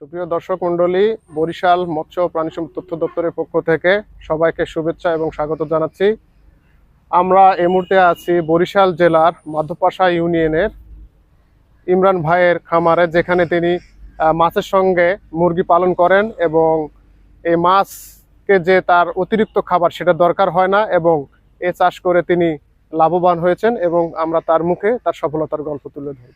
সুপ্রিয় দর্শক মণ্ডলী, বরিশাল মৎস্য প্রাণী সম্পদ তথ্য দপ্তরের পক্ষ থেকে সবাইকে শুভেচ্ছা এবং স্বাগত জানাচ্ছি। আমরা এই মুহূর্তে আছি বরিশাল জেলার মাধ্যপাশা ইউনিয়নের ইমরান ভাইয়ের খামারে, যেখানে তিনি মাছের সঙ্গে মুরগি পালন করেন এবং এই মাছকে যে তার অতিরিক্ত খাবার সেটা দরকার হয় না এবং এ চাষ করে তিনি লাভবান হয়েছেন এবং আমরা তার মুখে তার সফলতার গল্প তুলে ধরি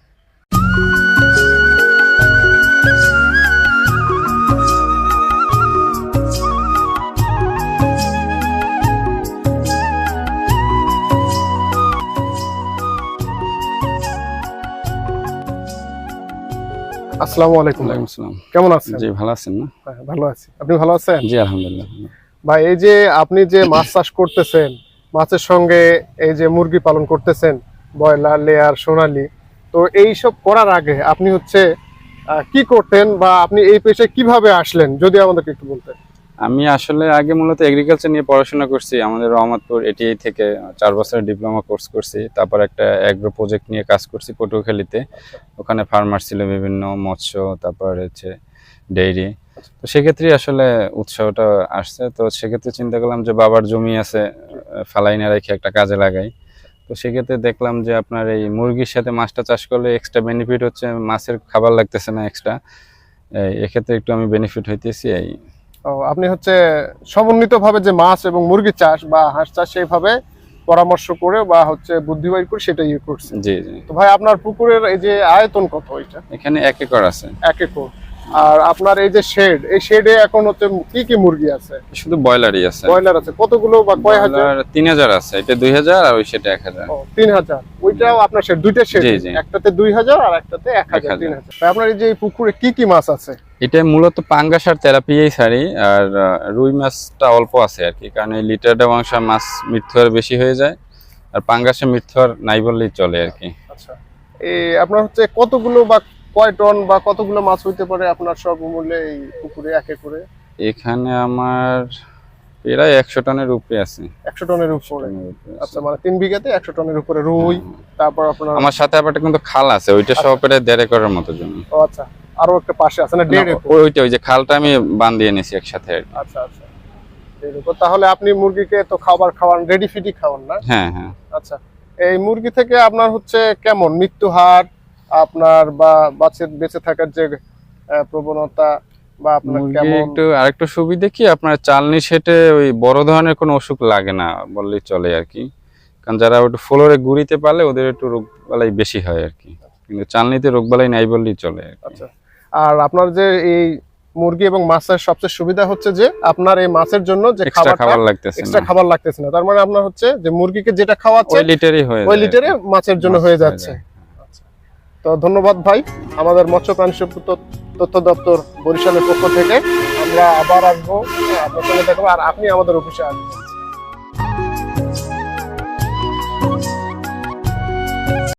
আসসালামু আলাইকুম। ওয়ালাইকুম আসসালাম। কেমন আছেন? জি ভালো আছেন না? হ্যাঁ, ভালো আছি। আপনি ভালো আছেন? জি আলহামদুলিল্লাহ ভাই এই যে আপনি যে মাছ চাষ করতেছেন মাছের সঙ্গে এই যে মুরগি পালন করতেছেন ব্রয়লার লেয়ার সোনালি তো এই সব করার আগে আপনি হচ্ছে কি করতেন বা আপনি এই পেশায় কীভাবে আসলেন যদি আমাদেরকে একটু বলতেন। আমি আসলে আগে মূলত এগ্রিকালচার নিয়ে পড়াশোনা করছি। আমাদের রহমতপুর এটিআই থেকে চার বছরের ডিপ্লোমা কোর্স করছি। তারপর একটা অ্যাগ্রো প্রজেক্ট নিয়ে কাজ করছি পটুয়াখালীতে। ওখানে ফার্মার ছিল বিভিন্ন মৎস্য, তারপর হচ্ছে ডেইরি তো সেক্ষেত্রে আসলে উৎসাহটা আসছে। তো সেক্ষেত্রে চিন্তা করলাম যে বাবার জমি আছে, ফালাই রেখে একটা কাজে লাগাই। তো সেক্ষেত্রে দেখলাম যে আপনার এই মুরগির সাথে মাছটা চাষ করলে এক্সট্রা বেনিফিট হচ্ছে। মাছের খাবার লাগতেছে না এক্সট্রা এক্ষেত্রে একটু আমি বেনিফিট হইতেছি, এই ও, আপনি হচ্ছে সমন্বিত ভাবে যে মাছ এবং মুরগি চাষ বা হাঁস চাষ সেইভাবে পরামর্শ করে বা হচ্ছে বুদ্ধি বাইর করে সেটা ইয়ে করছে জি জি। তো ভাই আপনার পুকুরের এই যে আয়তন কত এটা? এখানে এক একর আছে। এক একর। আর আপনার এই যে শেড এই শেডে এখন হচ্ছে কি কি মুরগি আছে? শুধু ব্রয়লারই আছে। ব্রয়লার আছে। কতগুলো বা কয় হাজার? ব্রয়লার তিন হাজার আছে। এটা দুই হাজার আর ওই সেটা এক হাজার। ও, তিন হাজার। ওইটাও আপনার শেড দুইটা শেড। একটাতে দুই হাজার আর একটাতে এক হাজার হাজার। তিন হাজার। তাই আপনার এই যে পুকুরে কি কি মাছ আছে? এটা মূলত পাঙ্গাস আর তেলাপিয়াই ছাড়ি আর রুই মাছটা অল্প আছে আর কি কারণ এই লিটারটা মাংস মাছ মৃত্যু আর বেশি হয়ে যায় আর পাঙ্গাসে মৃত্যু আর নাই বললেই চলে আর কি। আচ্ছা। এই আপনার হচ্ছে কতগুলো বা কয় টন বা কতগুলো মাছ হইতে পারে আপনার সর্বমূল্যে এই পুকুরে এক করে এখানে আমার প্রায় একশো টনের উপরে আছে। একশো টনের উপরে। আচ্ছা মানে তিন বিঘাতে একশো টনের উপরে রুই তারপর আপনার আমার সাথে আবার কিন্তু খাল আছে ওইটা সহ প্রায় দেড় একরের মতো জমি। ও আচ্ছা। আরও একটা পাশে আছে না দেড় না, একর ওই- ওইটা ওই যে খালটা আমি বান দিয়ে নিয়েছি একসাথে আচ্ছা আচ্ছা। তাহলে আপনি মুরগিকে তো খাবার খাওয়ান রেডি ফিডি খাওয়ান না? হ্যাঁ হ্যাঁ। আচ্ছা এই মুরগি থেকে আপনার হচ্ছে কেমন? মৃত্যু হার আপনার বা বাচ্চা বেঁচে থাকার যে প্রবণতা বা আপনার কেমন? একটু আরেকটু সুবিধা কি আপনার চালনি সেটে ওই বড় ধরনের কোনো অসুখ লাগে না বললেই চলে আর কি। কারণ যারা একটু ফ্লোরে ঘুরিতে পারলে ওদের একটু রোগ বালাই বেশি হয় আর কি। কিন্তু চালনিতে রোগ বালাই নাই বললেই চলে আচ্ছা। আর আপনার যে এই মুরগি এবং মাছের সবচেয়ে সুবিধা হচ্ছে যে আপনার এই মাছের জন্য যে খাবার খাবার লাগতেছে এক্সট্রা খাবার লাগতেছে না। তার মানে আপনার হচ্ছে যে মুরগিকে যেটা খাওয়াচ্ছে ওই লিটারই হয়ে ওই লিটারে মাছের জন্য হয়ে যাচ্ছে। আচ্ছা। তো ধন্যবাদ ভাই। আমাদের মৎস্য প্রাণী সম্পদ তথ্য- তথ্য দপ্তর বরিশালের পক্ষ থেকে আমরা আবার আসব। হ্যাঁ, আপনার সঙ্গে দেখব আর আপনি আমাদের অফিসে আসবেন।